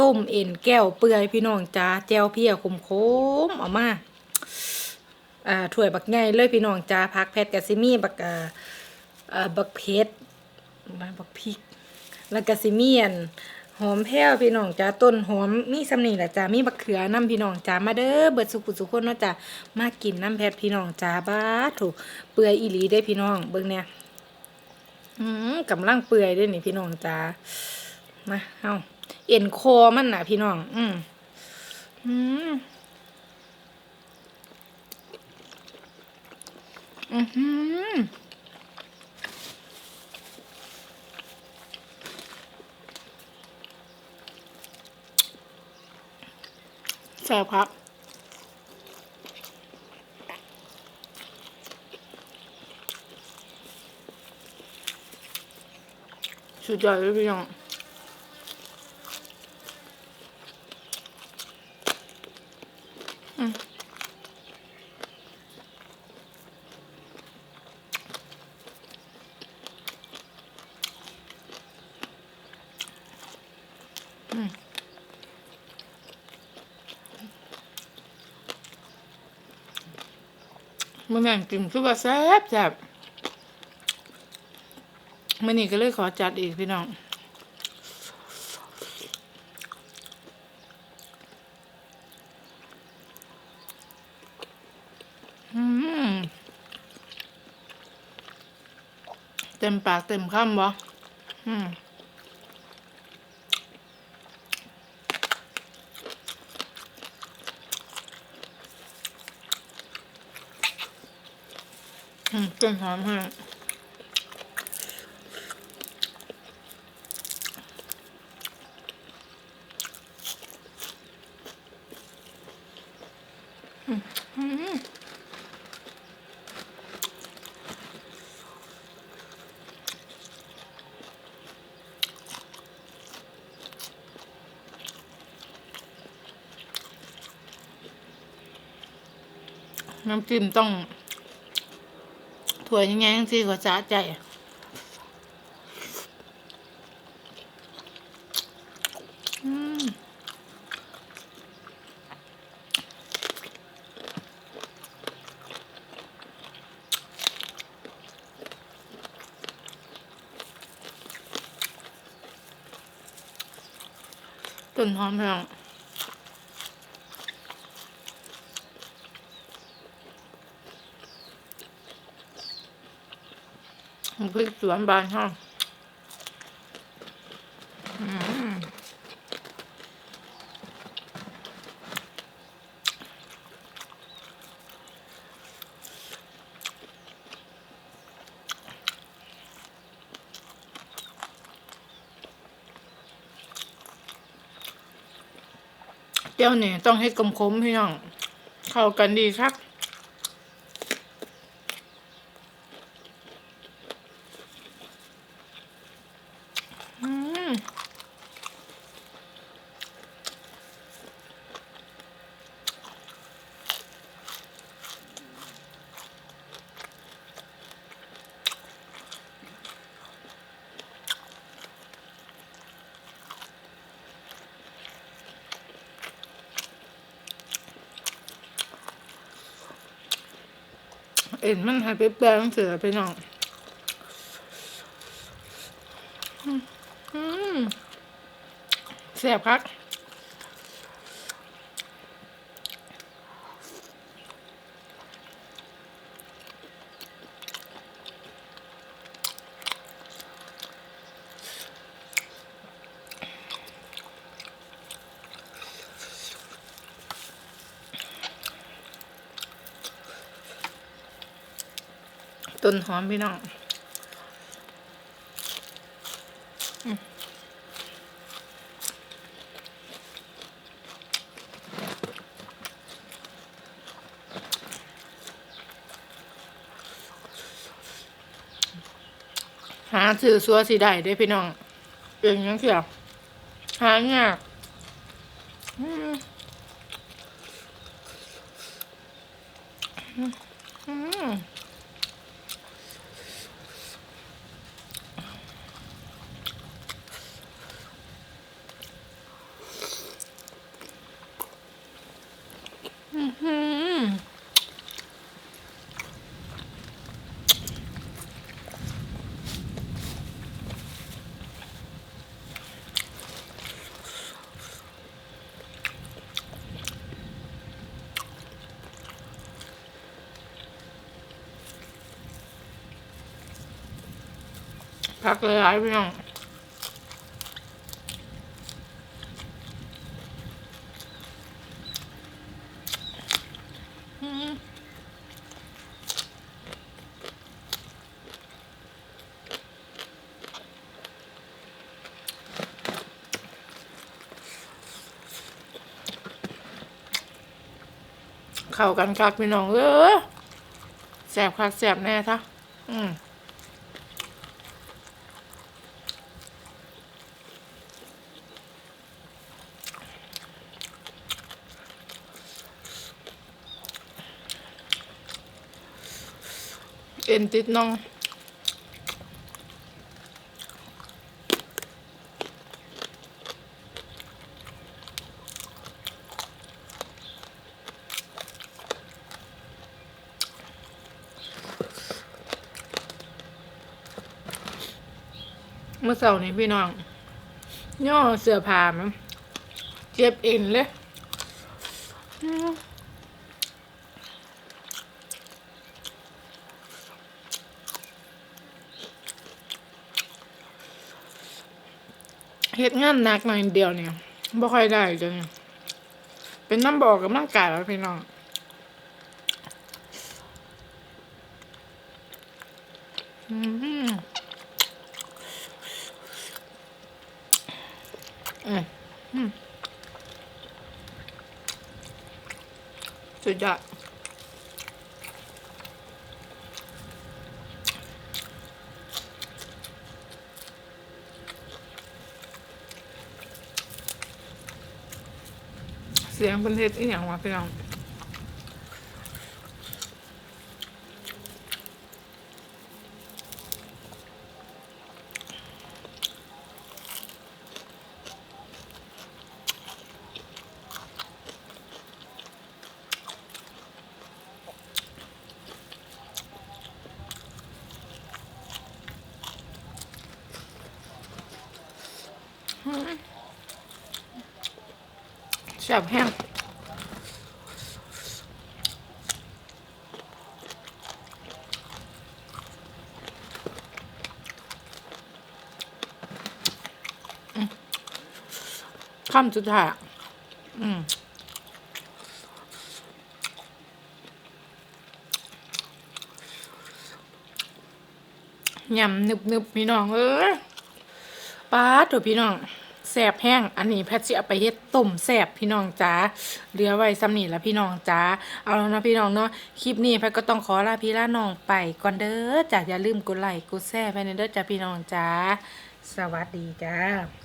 ต้มเอ็นแก้วเปื่อยพี่น้องจ้าแจวเพียขมๆเอามาอ่าถ้วยบักใหญ่เลยพี่น้องจ้าผักแพทกะซิมีบักอ่าบักเพชรบักพริก แล้วก็สิมีอันหอมแพ้วพี่น้องจ้าต้นหอมมีสำนีแหละจ้ามีบักเขือน้ำพี่น้องจ้ามาเด้อเบิดสุขุสุขคนเนาะจ้ามากินน้ำแพทพี่น้องจ้าบ้าถูกเปื่อยอีหลีได้พี่น้องเบิ่งเนี่ยอืมกำลังเปื่อยเด้นี่พี่น้องจ้ามาเฮา เอ็นคอมันน่ะพี่น้อง อืมอืมอือหือแซ่บครับสุดยอดเลยพี่น้อง มันแม่งกินคือว่าแซ่บแซ่บมื่อนี้ก็เลยขอจัดอีกพี่น้อง อืม เต็มปากเต็มคำบ่อืมอืมต้นหอมให้ น้ำจิ้มต้องถั่วยังไงทั้งที่ก็จ้าใจอืมต้นหอมแพง พริกสวนบานห้องเจ้าเนี่ยต้องให้กลมคมพี่น้อง เข้ากันดีครับ อืม เอ็นมันหายไปแปลงเสือไปน้องแซ่บครับ ต้นหอมพี่น้องหาซื้อซัวสีได้เด้พี่น้องเองยังเสียหายากอืม พักเลยไอ้เพียง เข้ากันคักพี่น้องเออแสบคักแสบแน่ท่ะอืม เอ็นติดน้องเมื่อเสาร์นี้พี่น้อง ย่อเสื้อผ้ามันเจ็บเอ็นเลย เฮ็ดงานหนักหน่อยเดียวเนี่ยบ่ค่อยได้จ้ะเนี่ยเป็นน้ำบอกกับร่างกายแล้วพี่น้องอืมอืมอืมสุดยอด สียงเป็นเฮ็ดอีหยังวะพี่น้อง แซ่บแห้งอืมคำสุดท้ายอืมยำนึบนึบๆพี่น้องเอ้ยป้าถอะพี่น้อง แสบแห้ง อันนี้แพทย์สิเอาไปเฮ็ดต้มแสบพี่น้องจ้าเหลือไว้ซ้ำนี่ละพี่น้องจ้าเอาแล้วนะพี่น้องเนาะคลิปนี้แพทย์ก็ต้องขอลาพี่ลาน้องไปก่อนเด้อจ้าอย่าลืมกดไลค์กดแชร์ไปในเด้อจ้าพี่น้องจ้าสวัสดีจ้า